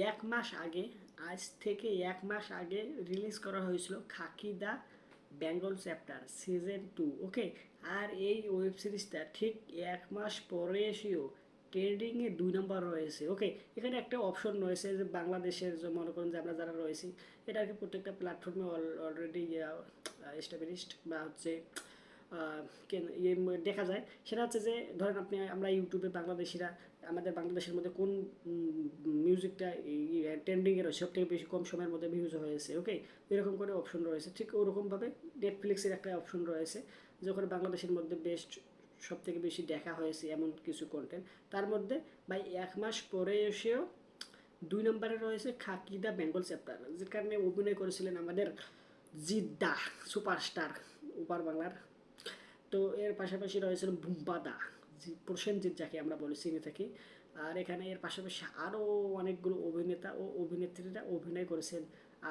এক মাস আগে, আজ থেকে এক মাস আগে রিলিজ করা হয়েছিল Khakee the Bengal chapter season two okay আর এই ওয়েব সিরিজটা ঠিক এক মাস পরে এসেও ট্রেন্ডিংয়ে দুই নম্বর রয়েছে ওকে এখানে একটা অপশন রয়েছে যে বাংলাদেশের যে মনে করেন যে আমরা যারা রয়েছি এটা আর কি প্রত্যেকটা প্ল্যাটফর্মে অলরেডি এস্টাবলিশড বা হচ্ছে ইয়ে দেখা যায়। সেটা হচ্ছে যে, ধরেন আপনি, আমরা ইউটিউবে বাংলাদেশিরা, আমাদের বাংলাদেশের মধ্যে কোন মিউজিকটা ট্রেন্ডিংয়ে রয়েছে সব থেকে বেশি কম সময়ের মধ্যে ভিউজ হয়েছে ওকে এরকম করে অপশন রয়েছে। ঠিক ওরকমভাবে নেটফ্লিক্সের একটা অপশন রয়েছে, যখন বাংলাদেশের মধ্যে বেস্ট সব থেকে বেশি দেখা হয়েছে এমন কিছু কন্টেন্ট তার মধ্যে ভাই, এক মাস পরে এসেও দুই নম্বরে রয়েছে খাকি দা বেঙ্গল চ্যাপ্টার যে কারণে অভিনয় করেছিলেন আমাদের জিদ্দা সুপারস্টার উপার বাংলার তো এর পাশাপাশি রয়েছেন বুম্বাদা প্রসেনজিৎ যাকে আমরা বলি, চিনে থাকি। আর এখানে এর পাশাপাশি আরও অনেকগুলো অভিনেতা ও অভিনেত্রীরা অভিনয় করেছেন।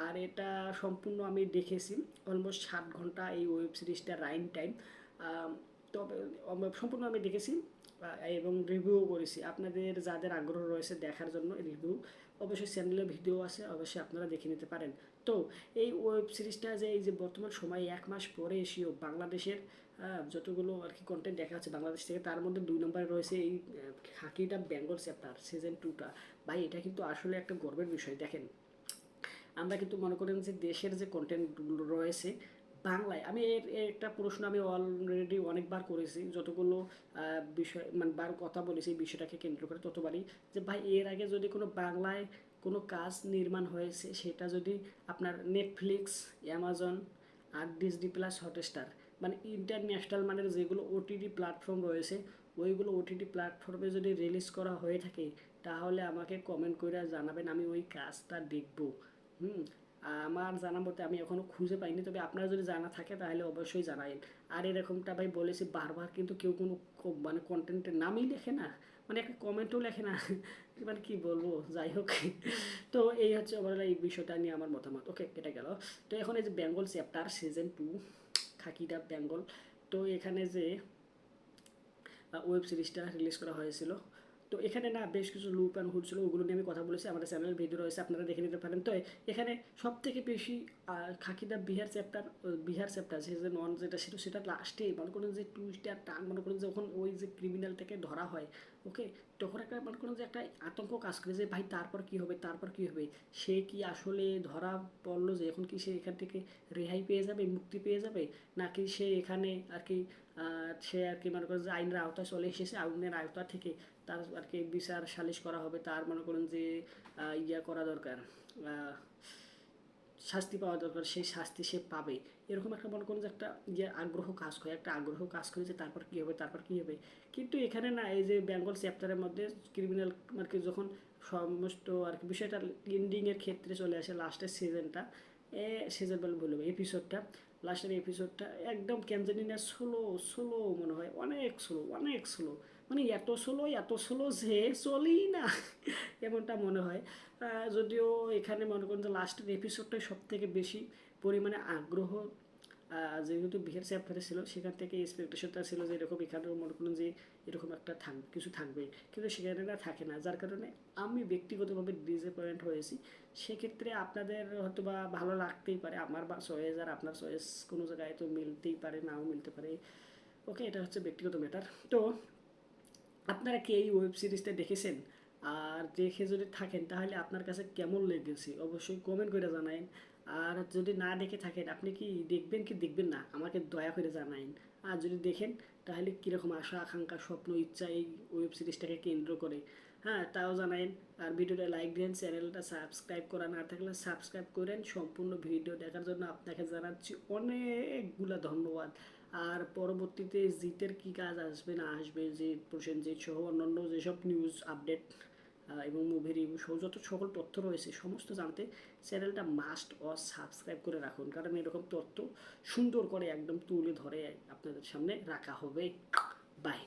আর এটা সম্পূর্ণ আমি দেখেছি, অলমোস্ট সাত ঘণ্টা এই ওয়েব সিরিজটা রাইন টাইম তবে সম্পূর্ণ আমি দেখেছি এবং রিভিউ করেছি। আপনাদের যাদের আগ্রহ রয়েছে দেখার জন্য রিভিউ অবশ্যই চ্যানেলে ভিডিও আছে, অবশ্যই আপনারা দেখে নিতে পারেন। তো এই ওয়েব সিরিজটা যে, এই যে বর্তমান সময়ে এক মাস পরে এসেও বাংলাদেশের যতগুলো আর কি কন্টেন্ট দেখা যাচ্ছে বাংলাদেশ থেকে, তার মধ্যে দুই নম্বরে রয়েছে এই হাকিটা বেঙ্গল চ্যাপ্টার সিজন টুটা ভাই, এটা কিন্তু আসলে একটা গর্বের বিষয়, দেখেন। আমরা কিন্তু মনে করেন যে দেশের যে কন্টেন্টগুলো রয়েছে বাংলায়। আমি এর একটা প্রশ্ন আমি অলরেডি অনেকবার করেছি, যতগুলো বিষয় মানে বার কথা বলেছি বিষয়টাকে কেন্দ্র করে ততবারই, যে ভাই এর আগে যদি কোনো বাংলায় কোনো কাজ নির্মাণ হয়েছে, সেটা যদি আপনার নেটফ্লিক্স অ্যামাজন আর ডিসডি প্লাস হটস্টার মানে ইন্টারন্যাশনাল মানের যেগুলো ওটিটি প্ল্যাটফর্ম রয়েছে, ওইগুলো ওটিটি প্ল্যাটফর্মে যদি রিলিজ করা হয়ে থাকে, তাহলে আমাকে কমেন্ট করে জানাবেন, আমি ওই কাজটা দেখব। হুম? আমার জানা মতে আমি এখনও খুঁজে পাইনি, তবে আপনারা যদি জানা থাকে তাহলে অবশ্যই জানাইন। আর এরকমটা ভাই বলেছি বারবার, কিন্তু কেউ কোনো মানে কন্টেন্টের নামই লেখে না মানে একটা কমেন্টও লেখে না। মানে কি বলব, যাই হোক। তো এই হচ্ছে ওভারঅল এই বিষয়টা নিয়ে আমার মতামত। ওকে এটা গেল। তো এখন এই যে বেঙ্গল চ্যাপ্টার সিজন টু খাকিটা বেঙ্গল তো এখানে যে ওয়েব সিরিজটা রিলিজ করা হয়েছিল তো এখানে না বেশ কিছু লুপ অ্যান্ড হুড ছিল, ওগুলো নিয়ে আমি কথা বলেছি, আমাদের চ্যানেল ভিডিও রয়েছে, আপনারা দেখে নিতে পারেন। তো এখানে সব থেকে বেশি খাকিদা Bihar chapter Bihar chapter season one যেটা ছিল, সেটা লাস্টে মনে করেন যে টুইস্ট আর টান, মনে করেন যে ওখানে ওই যে ক্রিমিনালটাকে ধরা হয় ওকে তখন একটা মনে করেন যে একটা আতঙ্ক কাজ করে যে, ভাই, তারপর কি হবে? তারপর কি হবে? সে কি আসলে ধরা পড়ল যে, এখন কি সে এখান থেকে রেহাই পেয়ে যাবে, মুক্তি পেয়ে যাবে? নাকি সে এখানে আর কি সে আর কি মনে করেন যে, আইনের আওতায় চলে এসেছে, আইনের আওতা থেকে তার আর কি বিচার সালিশ করা হবে, তার মনে করেন যে ইয়া করা দরকার। শাস্তি পাওয়া দরকার, সেই শাস্তি সে পাবে। এরকম একটা মনে করেন যে একটা ইয়ে আগ্রহ কাজ করে, একটা আগ্রহ কাজ করে যে তারপর কী হবে, তারপর কী হবে। কিন্তু এখানে না, এই যে বেঙ্গল চ্যাপ্টারের মধ্যে ক্রিমিনাল আর কি যখন সমস্ত আর কি বিষয়টা এন্ডিংয়ের ক্ষেত্রে চলে আসে লাস্টের সিজনটা এ সিজন বলে বলব এপিসোডটা লাস্টের এপিসোডটা একদম ক্যানজানিনা স্লো স্লো মনে হয়, অনেক স্লো অনেক স্লো মানে এত স্লো এত স্লো যে চলেই না, এমনটা মনে হয়। যদিও এখানে মনে করেন যে লাস্টের এপিসোডটাই সব থেকে বেশি পরিমাণে আগ্রহ যেহেতু বিহার চ্যাপ্টারে ছিল, সেখান থেকে এক্সপেকটেশনটা ছিল যে এরকম এখানেও মনে করুন যে এরকম একটা থাক কিছু থাকবে। কিন্তু সেখানে না থাকে না, যার কারণে আমি ব্যক্তিগতভাবে ডিসঅ্যাপয়েন্ট হয়েছি। সেক্ষেত্রে আপনাদের হয়তো বা ভালো লাগতেই পারে, আমার বা চয়েস আর আপনার চয়েস কোনো জায়গায় তো মিলতেই পারে, নাও মিলতে পারে। ওকে এটা হচ্ছে ব্যক্তিগত ম্যাটার তো আপনারা কি এই ওয়েব সিরিজটা দেখেছেন? আর দেখে যদি থাকেন, তাহলে আপনার কাছে কেমন লেগেছে? অবশ্যই কমেন্ট করে জানাইন আর যদি না দেখে থাকেন, আপনি কি দেখবেন কি দেখবেন না? আমাকে দয়া করে জানাইন আর যদি দেখেন, তাহলে কীরকম আশা, আকাঙ্ক্ষা, স্বপ্ন, ইচ্ছা এই ওয়েব সিরিজটাকে কেন্দ্র করে। হ্যাঁ তাও জানাইন আর ভিডিওটা লাইক দিন, চ্যানেলটা সাবস্ক্রাইব করা না থাকলে সাবস্ক্রাইব করেন। সম্পূর্ণ ভিডিও দেখার জন্য আপনাকে জানাচ্ছি অনেকগুলা ধন্যবাদ। আর পরবর্তীতে জিতের কি কাজ আসবে না আসবে, যে প্রসেনজিৎ সহ, অন্যান্য যেসব নিউজ আপডেট এবং মুভি রিভিউ সহ যত সকল তথ্য রয়েছে, সমস্ত জানতে চ্যানেলটা মাস্ট ও সাবস্ক্রাইব করে রাখুন। কারণ এরকম তথ্য সুন্দর করে একদম তুলে ধরে আপনাদের সামনে রাখা হবে। বাই